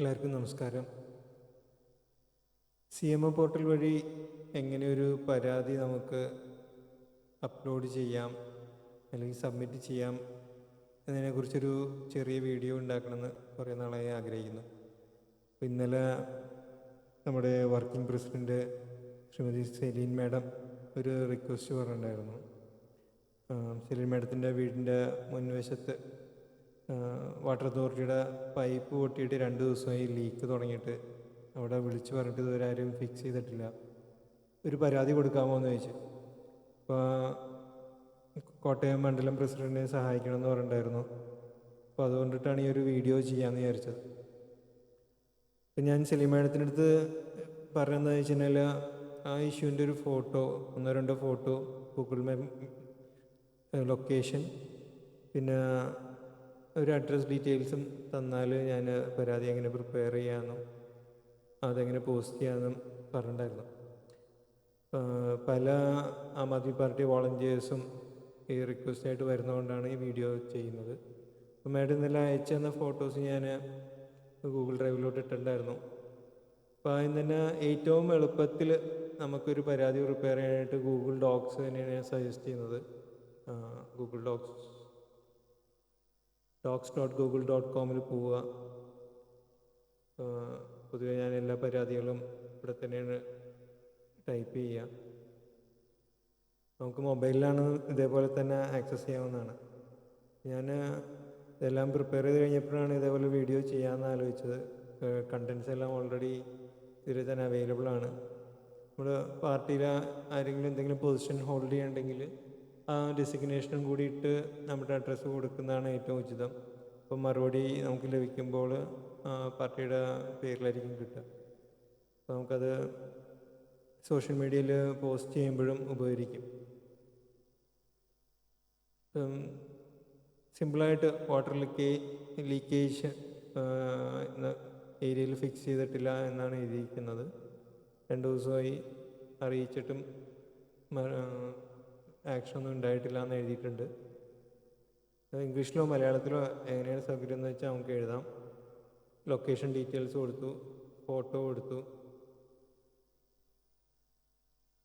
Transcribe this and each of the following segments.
എല്ലാവർക്കും നമസ്കാരം. C M O portal വഴി എങ്ങനെ ഒരു പരാതി നമുക്ക് അപ്ലോഡ് ചെയ്യാം അല്ലെങ്കിൽ സബ്മിറ്റ് ചെയ്യാം എന്നതിനെക്കുറിച്ചൊരു ചെറിയ വീഡിയോ ഉണ്ടാക്കണമെന്ന് കുറേ നാളായി ആഗ്രഹിക്കുന്നു. അപ്പോൾ ഇന്നലെ നമ്മുടെ working president Shrimati Seline madam ഒരു റിക്വസ്റ്റ് പറഞ്ഞിട്ടുണ്ടായിരുന്നു. സെലീൻ മാഡത്തിന്റെ വീടിന്റെ മുൻവശത്ത് വാട്ടർ അതോറിറ്റിയുടെ പൈപ്പ് പൊട്ടിയിട്ട് രണ്ട് ദിവസമായി ലീക്ക് തുടങ്ങിയിട്ട്. അവിടെ വിളിച്ച് പറഞ്ഞിട്ട് ഇതുവരെ ആരും ഫിക്സ് ചെയ്തിട്ടില്ല. ഒരു പരാതി കൊടുക്കാമോ എന്ന് ചോദിച്ചു. അപ്പോൾ കോട്ടയം മണ്ഡലം പ്രസിഡന്റിനെ സഹായിക്കണമെന്ന് പറഞ്ഞിട്ടുണ്ടായിരുന്നു. അപ്പോൾ അതുകൊണ്ടിട്ടാണ് ഈ ഒരു വീഡിയോ ചെയ്യാമെന്ന് വിചാരിച്ചത്. അപ്പം ഞാൻ സെലിമേഡത്തിന്റെ മാഡത്തിന്റെ അടുത്ത് പറഞ്ഞതെന്ന് വെച്ച് കഴിഞ്ഞാൽ ആ ഇഷ്യൂവിന്റെ ഒരു ഫോട്ടോ ഒന്നോ രണ്ടോ ഫോട്ടോ ഗൂഗിൾ മാപ്പ് ലൊക്കേഷൻ പിന്നെ ഒരു അഡ്രസ് ഡീറ്റെയിൽസും തന്നാൽ ഞാൻ പരാതി എങ്ങനെ പ്രിപ്പയർ ചെയ്യാമെന്നും അതെങ്ങനെ പോസ്റ്റ് ചെയ്യാമെന്നും പറഞ്ഞിട്ടുണ്ടായിരുന്നു. പല ആം ആദ്മി പാർട്ടി വോളണ്ടിയേഴ്സും ഈ റിക്വസ്റ്റായിട്ട് വരുന്നതുകൊണ്ടാണ് ഈ വീഡിയോ ചെയ്യുന്നത്. അപ്പോൾ മാഡം ഇന്നലെ അയച്ചു തന്ന ഫോട്ടോസ് ഞാൻ ഗൂഗിൾ ഡ്രൈവിലോട്ട് ഇട്ടിട്ടുണ്ടായിരുന്നു. അപ്പോൾ അതിന് തന്നെ ഏറ്റവും എളുപ്പത്തിൽ നമുക്കൊരു പരാതി പ്രിപ്പയർ ചെയ്യാനായിട്ട് ഗൂഗിൾ ഡോക്സ് തന്നെയാണ് ഞാൻ സജസ്റ്റ് ചെയ്യുന്നത്. Google docs docs dot Google dot കോമിൽ പോവുക. പൊതുവെ ഞാൻ എല്ലാ പരാതികളും ഇവിടെ തന്നെയാണ് ടൈപ്പ് ചെയ്യുക. നമുക്ക് മൊബൈലിലാണ് ഇതേപോലെ തന്നെ ആക്സസ് ചെയ്യാവുന്നതാണ്. ഞാൻ ഇതെല്ലാം പ്രിപ്പയർ ചെയ്ത് കഴിഞ്ഞപ്പോഴാണ് ഇതേപോലെ വീഡിയോ ചെയ്യാമെന്ന് ആലോചിച്ചത്. കണ്ടൻസ് എല്ലാം ഓൾറെഡി ഇതിൽ തന്നെ അവൈലബിൾ ആണ്. നമ്മൾ പാർട്ടിയിൽ ആരെങ്കിലും എന്തെങ്കിലും പൊസിഷൻ ഹോൾഡ് ചെയ്യണമെങ്കിൽ ആ ഡെസിഗ്നേഷനും കൂടി ഇട്ട് നമ്മുടെ അഡ്രസ്സ് കൊടുക്കുന്നതാണ് ഏറ്റവും ഉചിതം. അപ്പം മറുപടി നമുക്ക് ലഭിക്കുമ്പോൾ പാർട്ടിയുടെ പേരിലായിരിക്കും കിട്ടുക. അപ്പോൾ നമുക്കത് സോഷ്യൽ മീഡിയയിൽ പോസ്റ്റ് ചെയ്യുമ്പോഴും ഉപകരിക്കും. സിമ്പിളായിട്ട് വാട്ടർ ലീക്കേ ലീക്കേജ് എന്ന ഏരിയയിൽ ഫിക്സ് ചെയ്തിട്ടില്ല എന്നാണ് എഴുതിയിരിക്കുന്നത്. രണ്ട് ദിവസമായി അറിയിച്ചിട്ടും ആക്ഷൻ ഒന്നും ഉണ്ടായിട്ടില്ല എന്ന് എഴുതിയിട്ടുണ്ട് ഇംഗ്ലീഷിലോ മലയാളത്തിലോ എങ്ങനെയാണ് സൗകര്യം എന്ന് വെച്ചാൽ നമുക്ക് എഴുതാം. ലൊക്കേഷൻ ഡീറ്റെയിൽസ് കൊടുത്തു ഫോട്ടോ കൊടുത്തു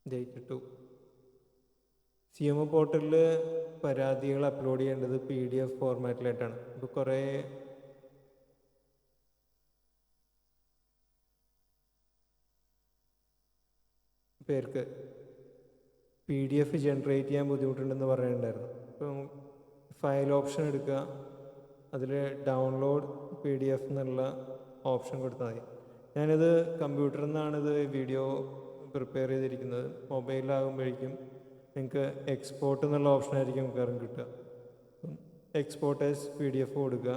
ഡേറ്റ് ഇട്ടു. സി എം ഒ പോർട്ടലിൽ പരാതികൾ അപ്ലോഡ് ചെയ്യേണ്ടത് പി ഡി എഫ് ഫോർമാറ്റിലായിട്ടാണ് ഇപ്പോൾ കുറേ പേർക്ക് പി ഡി എഫ് ജനറേറ്റ് ചെയ്യാൻ ബുദ്ധിമുട്ടുണ്ടെന്ന് പറയുന്നുണ്ടായിരുന്നു അപ്പം ഫയൽ ഓപ്ഷൻ എടുക്കുക. അതിൽ ഡൗൺലോഡ് പി ഡി എഫ് എന്നുള്ള ഓപ്ഷൻ കൊടുത്താൽ മതി. ഞാനിത് കമ്പ്യൂട്ടറിൽ നിന്നാണ് ഇത് വീഡിയോ പ്രിപ്പയർ ചെയ്തിരിക്കുന്നത്. മൊബൈലിലാകുമ്പോഴേക്കും നിങ്ങൾക്ക് എക്സ്പോർട്ട് എന്നുള്ള ഓപ്ഷൻ ആയിരിക്കും മിക്കവാറും കിട്ടുക. Export as P D F കൊടുക്കുക.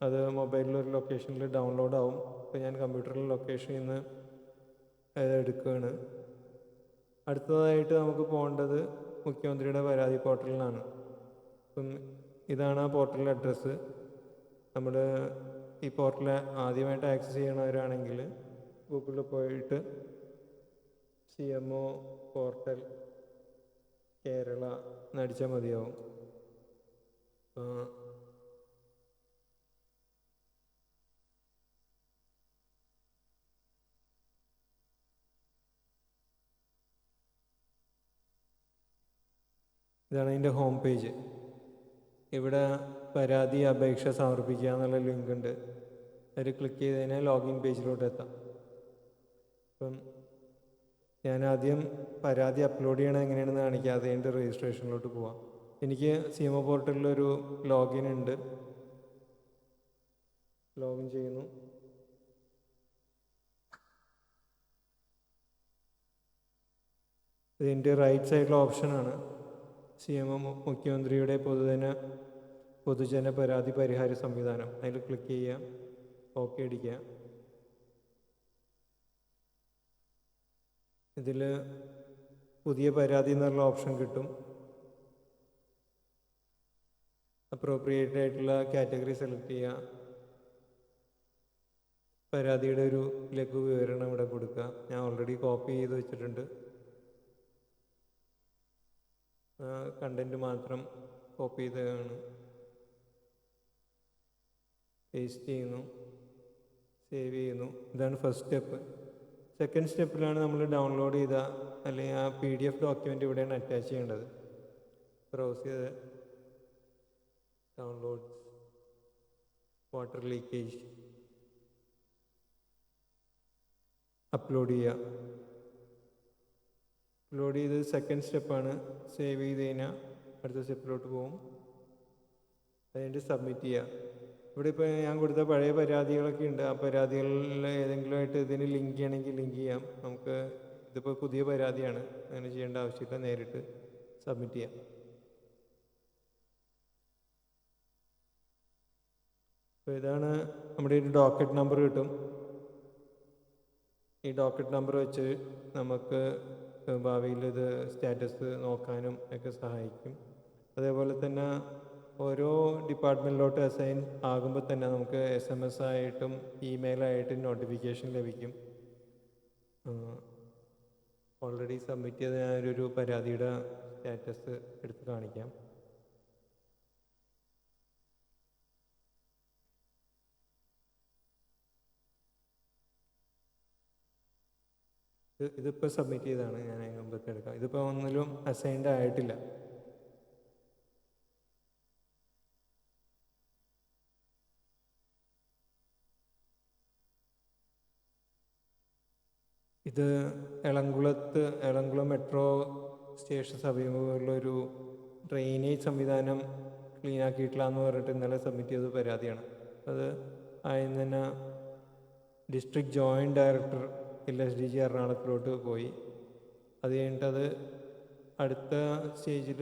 അത് മൊബൈലിൽ ഒരു ലൊക്കേഷനിൽ ഡൗൺലോഡ് ആവും. അപ്പോൾ ഞാൻ കമ്പ്യൂട്ടറിൽ ലൊക്കേഷനിൽ നിന്ന് എടുക്കുകയാണ്. അടുത്തതായിട്ട് നമുക്ക് പോകേണ്ടത് മുഖ്യമന്ത്രിയുടെ പരാതി പോർട്ടലിലാണ് അപ്പം ഇതാണ് ആ പോർട്ടലിന്റെ അഡ്രസ്സ്. നമ്മൾ ഈ പോർട്ടൽ ആദ്യമായിട്ട് ആക്സസ് ചെയ്യണവരാണെങ്കിൽ ഗൂഗിളിൽ പോയിട്ട് C M O portal Kerala എന്നടിച്ചാൽ മതിയാവും. ഇതാണ് അതിന്റെ ഹോം പേജ് ഇവിടെ പരാതി അപേക്ഷ സമർപ്പിക്കുക എന്നുള്ള ലിങ്ക് ഉണ്ട്. അതിൽ ക്ലിക്ക് ചെയ്ത് കഴിഞ്ഞാൽ ലോഗിൻ പേജിലോട്ട് എത്താം. അപ്പം ഞാൻ ആദ്യം പരാതി അപ്ലോഡ് ചെയ്യണം എങ്ങനെയാണെന്ന് കാണിക്കുക അത് കഴിഞ്ഞിട്ട് രജിസ്ട്രേഷനിലോട്ട് പോവാം. എനിക്ക് സി എം ഒ പോർട്ടലിലൊരു ലോഗിൻ ഉണ്ട്. ലോഗിൻ ചെയ്യുന്നു. ഇതിന്റെ റൈറ്റ് സൈഡിലെ ഓപ്ഷനാണ് സി എം എം മുഖ്യമന്ത്രിയുടെ പൊതുജന പൊതുജന പരാതി പരിഹാര സംവിധാനം. അതിൽ ക്ലിക്ക് ചെയ്യുക. ഓക്കെ അടിക്കുക. ഇതിൽ പുതിയ പരാതി എന്നുള്ള ഓപ്ഷൻ കിട്ടും. അപ്രോപ്രിയേറ്റ് ആയിട്ടുള്ള കാറ്റഗറി സെലക്ട് ചെയ്യുക. പരാതിയുടെ ഒരു ലഘു വിവരണം ഇവിടെ കൊടുക്കുക. ഞാൻ ഓൾറെഡി കോപ്പി ചെയ്ത് വെച്ചിട്ടുണ്ട്. കണ്ടന്റ് മാത്രം കോപ്പി ചെയ്തതാണ്. പേസ്റ്റ് ചെയ്യുന്നു. സേവ് ചെയ്യുന്നു. ഇതാണ് ഫസ്റ്റ് സ്റ്റെപ്പ് സെക്കൻഡ് സ്റ്റെപ്പിലാണ് നമ്മൾ ഡൗൺലോഡ് ചെയ്ത അല്ലെങ്കിൽ ആ പി ഡി എഫ് ഡോക്യുമെന്റ് ഇവിടെയാണ് അറ്റാച്ച് ചെയ്യേണ്ടത്. ബ്രൗസ് ചെയ്ത് ഡൗൺലോഡ്സ് വാട്ടർ ലീക്കേജ് അപ്ലോഡ് ചെയ്യുക. അപ്ലോഡ് ചെയ്ത് സെക്കൻഡ് സ്റ്റെപ്പാണ് സേവ് ചെയ്ത് കഴിഞ്ഞാൽ അടുത്ത സ്റ്റെപ്പിലോട്ട് പോകും അതിന്റെ സബ്മിറ്റ് ചെയ്യുക ഇവിടെ ഇപ്പോൾ ഞാൻ കൊടുത്ത പഴയ പരാതികളൊക്കെ ഉണ്ട് ആ പരാതികളിൽ ഏതെങ്കിലും ആയിട്ട് ഇതിന് ലിങ്ക് ചെയ്യണമെങ്കിൽ ലിങ്ക് ചെയ്യാം. നമുക്ക് ഇതിപ്പോൾ പുതിയ പരാതിയാണ്. അങ്ങനെ ചെയ്യേണ്ട ആവശ്യമില്ല. നേരിട്ട് സബ്മിറ്റ് ചെയ്യാം. അപ്പോൾ ഇതാണ് നമ്മുടെ ഒരു ഡോക്കറ്റ് നമ്പർ കിട്ടും. ഈ ഡോക്കറ്റ് നമ്പർ വെച്ച് നമുക്ക് ഭാവിയിൽ ഇത് സ്റ്റാറ്റസ് നോക്കാനും ഒക്കെ സഹായിക്കും. അതേപോലെ തന്നെ ഓരോ ഡിപ്പാർട്ട്മെന്റിലോട്ട് അസൈൻ ആകുമ്പോൾ തന്നെ നമുക്ക് എസ് എം എസ് ആയിട്ടും ഇമെയിലായിട്ടും നോട്ടിഫിക്കേഷൻ ലഭിക്കും. ഓൾറെഡി സബ്മിറ്റ് ചെയ്ത ഞാനൊരു പരാതിയുടെ സ്റ്റാറ്റസ് എടുത്ത് കാണിക്കാം. ഇത് ഇതിപ്പോൾ സബ്മിറ്റ് ചെയ്താണ് ഞാൻ അതിന് മുമ്പത്തെ എടുക്കാം. ഇതിപ്പോൾ ഒന്നിലും അസൈൻഡ് ആയിട്ടില്ല. ഇത് എളംകുളത്ത് എളംകുളം മെട്രോ സ്റ്റേഷൻ സമീപമുള്ളൊരു ഡ്രെയിനേജ് സംവിധാനം ക്ലീൻ ആക്കിയിട്ടില്ല എന്ന് പറഞ്ഞിട്ട് ഇന്നലെ സബ്മിറ്റ് ചെയ്ത പരാതിയാണ്. അത് ആദ്യം തന്നെ district joint director L S D G എറണാകുളത്തിലോട്ട് പോയി. അത് കഴിഞ്ഞിട്ട് അത് അടുത്ത സ്റ്റേജിൽ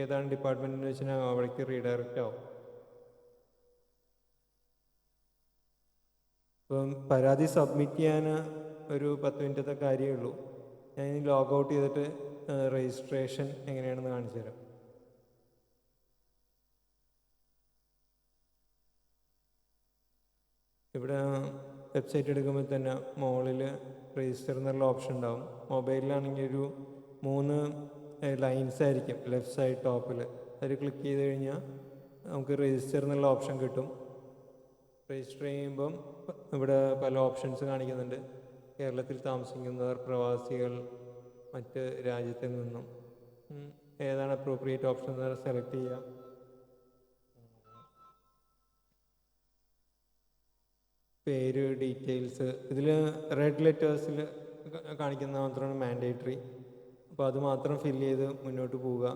ഏതാണ് ഡിപ്പാർട്ട്മെന്റിന് വെച്ചാൽ അവിടേക്ക് റീഡയറക്റ്റ് ആവും. ഇപ്പം പരാതി സബ്മിറ്റ് ചെയ്യാൻ ഒരു പത്ത് മിനിറ്റത്തെ കാര്യമേ ഉള്ളൂ. ഞാൻ ലോഗ് ഔട്ട് ചെയ്തിട്ട് രജിസ്ട്രേഷൻ എങ്ങനെയാണെന്ന് കാണിച്ചു തരാം. ഇവിടെ വെബ്സൈറ്റ് എടുക്കുമ്പോൾ തന്നെ മുകളിൽ രജിസ്റ്റർ എന്നുള്ള ഓപ്ഷൻ ഉണ്ടാവും. മൊബൈലിലാണെങ്കിൽ ഒരു മൂന്ന് ലൈൻസ് ആയിരിക്കും. ലെഫ്റ്റ് സൈഡ് ടോപ്പിൽ അതിൽ ക്ലിക്ക് ചെയ്ത് കഴിഞ്ഞാൽ നമുക്ക് രജിസ്റ്റർ എന്നുള്ള ഓപ്ഷൻ കിട്ടും. രജിസ്റ്റർ ചെയ്യുമ്പം ഇവിടെ പല ഓപ്ഷൻസ് കാണിക്കുന്നുണ്ട്. കേരളത്തിൽ താമസിക്കുന്നവർ പ്രവാസികൾ മറ്റ് രാജ്യത്തിൽ നിന്നും. ഏതാണ് അപ്രോപ്രിയേറ്റ് ഓപ്ഷൻ എന്ന് സെലക്ട് ചെയ്യുക. പേര് ഡീറ്റെയിൽസ് ഇതിൽ റെഡ് ലെറ്റേഴ്സിൽ കാണിക്കുന്ന മാത്രമാണ് മാൻഡേറ്ററി അപ്പോൾ അത് മാത്രം ഫില്ല് ചെയ്ത് മുന്നോട്ട് പോവുക.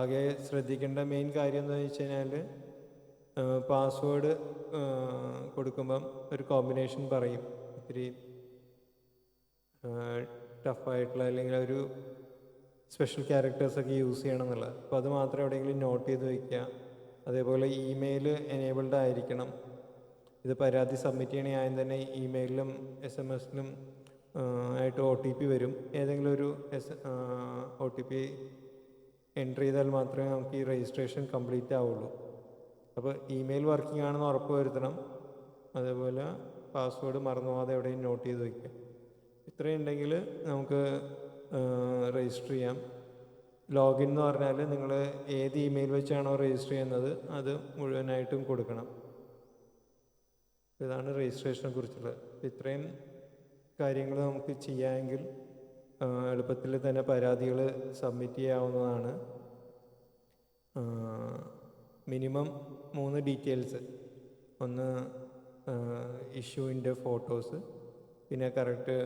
ആകെ ശ്രദ്ധിക്കേണ്ട മെയിൻ കാര്യം എന്താണെന്ന് വെച്ച് കഴിഞ്ഞാൽ പാസ്വേഡ് കൊടുക്കുമ്പം ഒരു കോമ്പിനേഷൻ പറയും. ഇത്തിരി ടഫായിട്ടുള്ള അല്ലെങ്കിൽ ഒരു സ്പെഷ്യൽ ക്യാരക്ടേഴ്സൊക്കെ യൂസ് ചെയ്യണം എന്നുള്ളത്. അപ്പോൾ അത് മാത്രം എവിടെയെങ്കിലും നോട്ട് ചെയ്ത് വയ്ക്കുക അതേപോലെ ഇമെയിൽ എനേബിൾഡ് ആയിരിക്കണം. ഇത് പരാതി സബ്മിറ്റ് ചെയ്യണേ ആദ്യം തന്നെ ഇമെയിലിലും എസ് എം എസിലും ആയിട്ട് ഒ ടി പി വരും. ഏതെങ്കിലും ഒരു S O T P entry ചെയ്താൽ മാത്രമേ നമുക്ക് ഈ രജിസ്ട്രേഷൻ കംപ്ലീറ്റ് ആവുള്ളൂ. അപ്പോൾ ഇമെയിൽ വർക്കിംഗ് ആണെന്ന് ഉറപ്പ് വരുത്തണം. അതേപോലെ പാസ്വേഡ് മറന്നു പോകാതെ എവിടെയും നോട്ട് ചെയ്ത് വയ്ക്കുക ഇത്രയും ഉണ്ടെങ്കിൽ നമുക്ക് രജിസ്റ്റർ ചെയ്യാം. ലോഗിൻ എന്ന് പറഞ്ഞാൽ നിങ്ങൾ ഏത് ഇമെയിൽ വെച്ചാണോ രജിസ്റ്റർ ചെയ്യുന്നത് അത് മുഴുവനായിട്ടും കൊടുക്കണം. ഇതാണ് രജിസ്ട്രേഷനെ കുറിച്ചുള്ളത്. ഇത്രയും കാര്യങ്ങൾ നമുക്ക് ചെയ്യാമെങ്കിൽ എളുപ്പത്തിൽ തന്നെ പരാതികൾ സബ്മിറ്റ് ചെയ്യാവുന്നതാണ്. മിനിമം മൂന്ന് ഡീറ്റെയിൽസ് ഒന്ന് ഇഷ്യൂവിന്റെ ഫോട്ടോസ് പിന്നെ കറക്റ്റ്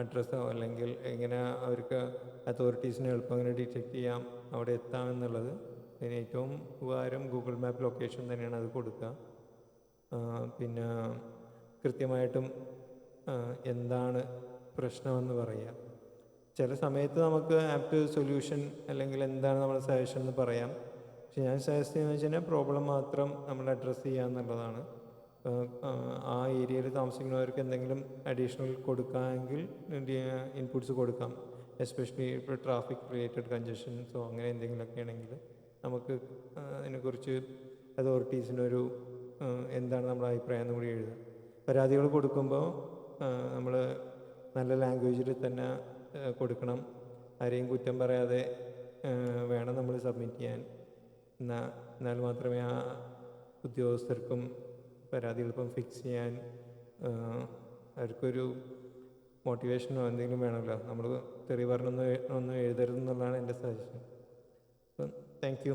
അഡ്രസ്സോ അല്ലെങ്കിൽ എങ്ങനെ അവർക്ക് അതോറിറ്റീസിനെ എളുപ്പം എങ്ങനെ ഡിറ്റക്റ്റ് ചെയ്യാം അവിടെ എത്താമെന്നുള്ളത്. പിന്നെ ഏറ്റവും ഉപകാരം ഗൂഗിൾ മാപ്പ് ലൊക്കേഷൻ തന്നെയാണ് അത് കൊടുക്കുക. പിന്നെ കൃത്യമായിട്ടും എന്താണ് പ്രശ്നമെന്ന് പറയുക ചില സമയത്ത് നമുക്ക് ആപ്റ്റ് സൊല്യൂഷൻ അല്ലെങ്കിൽ എന്താണ് നമ്മുടെ സജഷൻ എന്ന് പറയാം. പക്ഷെ ഞാൻ സജസ്റ്റ് ചെയ്യുന്നത് വെച്ച് കഴിഞ്ഞാൽ പ്രോബ്ലം മാത്രം നമ്മൾ അഡ്രസ്സ് ചെയ്യുക എന്നുള്ളതാണ്. ആ, ഏരിയയിൽ താമസിക്കുന്നവർക്ക് എന്തെങ്കിലും അഡീഷണൽ കൊടുക്കാമെങ്കിൽ ഇൻപുട്സ് കൊടുക്കാം. എസ്പെഷ്യലി ഇപ്പോൾ ട്രാഫിക് റിലേറ്റഡ് കഞ്ചഷൻസോ അങ്ങനെ എന്തെങ്കിലുമൊക്കെ ആണെങ്കിൽ നമുക്ക് അതിനെക്കുറിച്ച് അതോറിറ്റീസിനൊരു എന്താണ് നമ്മുടെ അഭിപ്രായം എന്ന് കൂടി എഴുതുക. പരാതികൾ കൊടുക്കുമ്പോൾ നമ്മൾ നല്ല ലാംഗ്വേജിൽ തന്നെ കൊടുക്കണം. ആരെയും കുറ്റം പറയാതെ വേണം നമ്മൾ സബ്മിറ്റ് ചെയ്യാൻ. എന്നാൽ എന്നാൽ മാത്രമേ ആ ഉദ്യോഗസ്ഥർക്കും പരാതി എളുപ്പം ഫിക്സ് ചെയ്യാൻ അവർക്കൊരു മോട്ടിവേഷനോ എന്തെങ്കിലും വേണമല്ലോ. നമ്മൾ തെറി പറഞ്ഞൊന്നും ഒന്നും എഴുതരുതെന്നുള്ളതാണ് എന്റെ സജഷൻ അപ്പം താങ്ക് യു